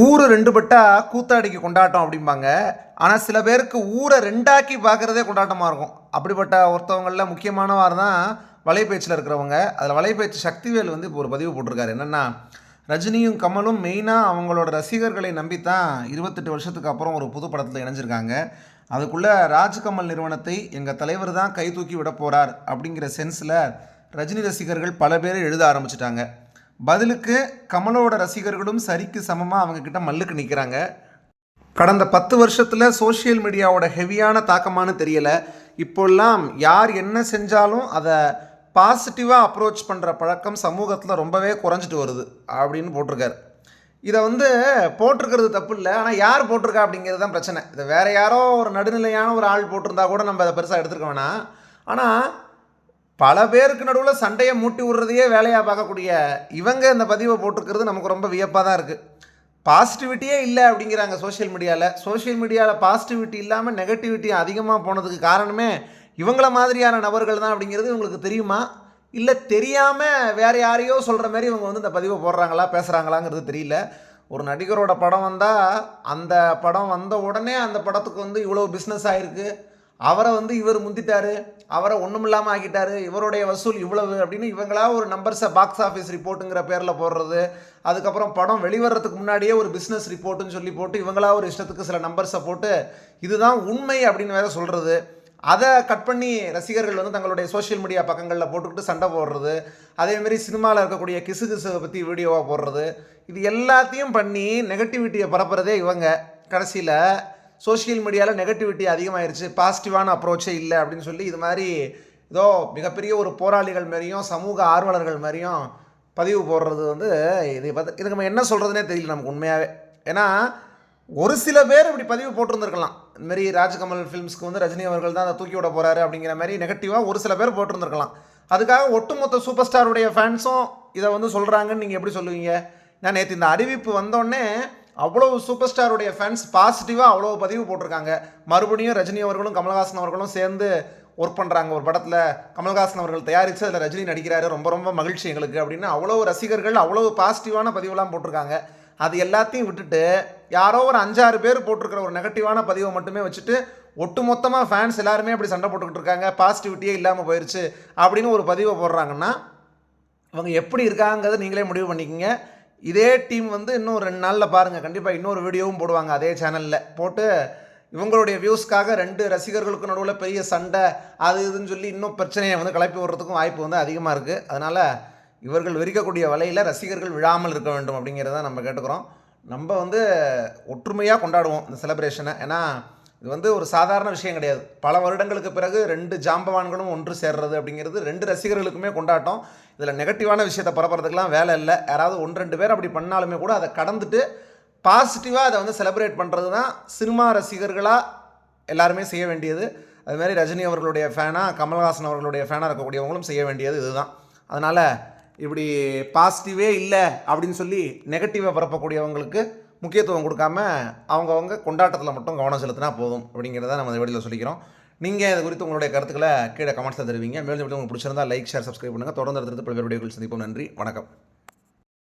ஊர் ரெண்டு பட்டா கூத்தாடிக்கு கொண்டாட்டம் அப்படிம்பாங்க. ஆனால் சில பேருக்கு ஊரை ரெண்டாக்கி பார்க்குறதே கொண்டாட்டமாக இருக்கும். அப்படிப்பட்ட ஒருத்தவங்களில் முக்கியமானவார் தான் வலைபேச்சில் இருக்கிறவங்க. அதில் வலைப்பேச்சு சக்திவேல் வந்து இப்போ ஒரு பதிவு போட்டிருக்காரு. என்னென்னா ரஜினியும் கமலும் மெயினாக அவங்களோட ரசிகர்களை நம்பித்தான் இருபத்தெட்டு வருஷத்துக்கு அப்புறம் ஒரு புது படத்தில் இணைஞ்சிருக்காங்க. அதுக்குள்ளே ராஜ்கமல் நிறுவனத்தை எங்கள் தலைவர் தான் கை தூக்கி விட போகிறார் அப்படிங்கிற சென்ஸில் ரஜினி ரசிகர்கள் பல பேர் எழுத ஆரம்பிச்சிட்டாங்க. பதிலுக்கு கமலோட ரசிகர்களும் சரிக்கு சமமாக அவங்க கிட்ட மல்லுக்கு நிற்கிறாங்க கடந்த பத்து வருஷத்தில் சோஷியல் மீடியாவோட ஹெவியான தாக்கமானு தெரியலை. இப்போல்லாம் யார் என்ன செஞ்சாலும் அதை பாசிட்டிவாக அப்ரோச் பண்ணுற பழக்கம் சமூகத்தில் ரொம்பவே குறைஞ்சிட்டு வருது அப்படின்னு போட்டிருக்காரு. இதை வந்து போட்டிருக்கிறது தப்பு இல்லை. ஆனால் யார் போட்டிருக்கா அப்படிங்கிறது தான் பிரச்சனை. இதை வேறு யாரோ ஒரு நடுநிலையான ஒரு ஆள் போட்டிருந்தா கூட நம்ம அதை பெருசாக எடுத்துருக்க வேணாம். ஆனால் பல பேருக்கு நடுவில் சண்டையை மூட்டி விடுறதையே வேலையாக பார்க்கக்கூடிய இவங்க இந்த பதிவை போட்டிருக்கிறது நமக்கு ரொம்ப வியப்பாக தான் இருக்குது பாசிட்டிவிட்டியே இல்லை அப்படிங்கிறாங்க சோஷியல் மீடியாவில் சோஷியல் மீடியாவில் பாசிட்டிவிட்டி இல்லாமல் நெகட்டிவிட்டி அதிகமாக போனதுக்கு காரணமே இவங்கள மாதிரியான நபர்கள் தான் அப்படிங்கிறது இவங்களுக்கு தெரியுமா? இல்லை தெரியாமல் வேறு யாரையோ சொல்கிற மாதிரி இவங்க வந்து இந்த பதிவை போடுறாங்களா பேசுகிறாங்களாங்கிறது தெரியல. ஒரு நடிகரோட படம் வந்தால் அந்த படம் வந்த உடனே அந்த படத்துக்கு வந்து இவ்வளோ பிஸ்னஸ் ஆகிருக்கு அவரை வந்து இவர் முந்திட்டாரு அவரை ஒன்றும் இல்லாமல் ஆக்கிட்டாரு இவருடைய வசூல் இவ்வளவு அப்படின்னு இவங்களா ஒரு நம்பர்ஸை பாக்ஸ் ஆஃபீஸ் ரிப்போர்ட்டுங்கிற பேரில் போடுறது அதுக்கப்புறம் படம் வெளிவரத்துக்கு முன்னாடியே ஒரு பிஸ்னஸ் ரிப்போர்ட்டுன்னு சொல்லி போட்டு இவங்களா ஒரு இஷ்டத்துக்கு சில நம்பர்ஸை போட்டு இதுதான் உண்மை அப்படின்னு வேற சொல்கிறது அதை கட் பண்ணி ரசிகர்கள் வந்து தங்களுடைய சோஷியல் மீடியா பக்கங்களில் போட்டுக்கிட்டு சண்டை போடுறது அதேமாரி சினிமாவில் இருக்கக்கூடிய கிசு கிசுவை பற்றி வீடியோவாக போடுறது. இது எல்லாத்தையும் பண்ணி நெகட்டிவிட்டியை பரப்புறதே இவங்க. கடைசியில் சோஷியல் மீடியாவில் நெகட்டிவிட்டி அதிகமாயிருச்சு பாசிட்டிவான அப்ரோச்சே இல்லை அப்படின்னு சொல்லி இது மாதிரி ஏதோ மிகப்பெரிய ஒரு போராளிகள் மாதிரியும் சமூக ஆர்வலர்கள் மாதிரியும் பதிவு போடுறது வந்து இது பார்த்து இதுக்கு நம்ம என்ன சொல்கிறதுனே தெரியல நமக்கு உண்மையாகவே ஏன்னா ஒரு சில பேர் இப்படி பதிவு போட்டிருந்துருக்கலாம். இதுமாரி ராஜ்கமல் ஃபிலிம்ஸ்க்கு வந்து ரஜினி அவர்கள் தான் அதை தூக்கி விட போகிறாரு அப்படிங்கிற மாதிரி நெகட்டிவாக ஒரு சில பேர் போட்டிருந்துருக்கலாம். அதுக்காக ஒட்டுமொத்த சூப்பர் ஸ்டாருடைய ஃபேன்ஸும் இதை வந்து சொல்கிறாங்கன்னு நீங்கள் எப்படி சொல்லுவீங்க? நான் நேற்று இந்த அறிவிப்பு வந்தோடனே அவ்வளோ சூப்பர் ஸ்டாருடைய ஃபேன்ஸ் பாசிட்டிவாக அவ்வளோ பதிவு போட்டிருக்காங்க. மறுபடியும் ரஜினி அவர்களும் கமல்ஹாசன் அவர்களும் சேர்ந்து ஒர்க் பண்ணுறாங்க ஒரு படத்தில் கமல்ஹாசன் அவர்கள் தயாரித்து அதில் ரஜினி நடிக்கிறாரு. ரொம்ப ரொம்ப மகிழ்ச்சி எங்களுக்கு அப்படின்னு அவ்வளோ ரசிகர்கள் அவ்வளோ பாசிட்டிவான பதிவுலாம் போட்டிருக்காங்க. அது எல்லாத்தையும் விட்டுட்டு யாரோ ஒரு அஞ்சாறு பேர் போட்டிருக்கிற ஒரு நெகட்டிவான பதிவை மட்டுமே வச்சுட்டு ஒட்டு மொத்தமாக ஃபேன்ஸ் எல்லாருமே அப்படி சண்டை போட்டுக்கிட்டு இருக்காங்க. பாசிட்டிவிட்டியே இல்லாமல் போயிடுச்சு அப்படின்னு ஒரு பதிவை போடுறாங்கன்னா இவங்க எப்படி இருக்காங்கிறத நீங்களே முடிவு பண்ணிக்கோங்க. இதே டீம் வந்து இன்னும் ரெண்டு நாளில் பாருங்கள் கண்டிப்பாக இன்னொரு வீடியோவும் போடுவாங்க அதே சேனலில் போட்டு இவங்களுடைய வியூஸ்க்காக ரெண்டு ரசிகர்களுக்கு நடுவில் பெரிய சண்டை அது இதுன்னு சொல்லி இன்னும் பிரச்சனையை வந்து கிளப்பி விடுறதுக்கும் வாய்ப்பு வந்து அதிகமாக இருக்குது அதனால் இவர்கள் வெறிக்கக்கூடிய வலையில் ரசிகர்கள் விழாமல் இருக்க வேண்டும் அப்படிங்கிறத நம்ம கேட்டுக்கிறோம். நம்ம வந்து ஒற்றுமையாக கொண்டாடுவோம் இந்த செலப்ரேஷனை ஏன்னா இது வந்து ஒரு சாதாரண விஷயம் கிடையாது. பல வருடங்களுக்கு பிறகு ரெண்டு ஜாம்பவான்களும் ஒன்று சேர்றது அப்படிங்கிறது ரெண்டு ரசிகர்களுக்குமே கொண்டாட்டம். இதில் நெகட்டிவான விஷயத்தை பரப்புறதுக்கெலாம் வேலை இல்லை. யாராவது ஒன்று ரெண்டு பேர் அப்படி பண்ணாலுமே கூட அதை கடந்துட்டு பாசிட்டிவாக அதை வந்து செலிப்ரேட் பண்ணுறது தான் சினிமா ரசிகர்களாக எல்லாருமே செய்ய வேண்டியது. அதுமாரி ரஜினி அவர்களுடைய ஃபேனாக கமல்ஹாசன் அவர்களுடைய ஃபேனாக இருக்கக்கூடியவங்களும் செய்ய வேண்டியது இதுதான். அதனால் இப்படி பாசிட்டிவே இல்லை அப்படின்னு சொல்லி நெகட்டிவை பரப்பக்கூடியவங்களுக்கு முக்கியத்துவம் கொடுக்காம அவங்கவுங்க கொண்டாட்டத்தில் மட்டும் கவனம் செலுத்தினா போதும் அப்படிங்கிறத நம்ம இந்த வீடியோவில் சொல்லிக்கிறோம். நீங்கள் இது குறித்து உங்களுடைய கருத்துக்களை கீழே கமெண்ட்ஸில் தருவீங்க. மேலும் உங்களுக்கு பிடிச்சிருந்தா லைக் ஷேர் சப்ஸ்கிரைப் பண்ணுங்கள் தொடர்ந்து அடுத்தடுத்து பல்வேறு வீடியோக்கள் சந்திப்போம். நன்றி. வணக்கம்.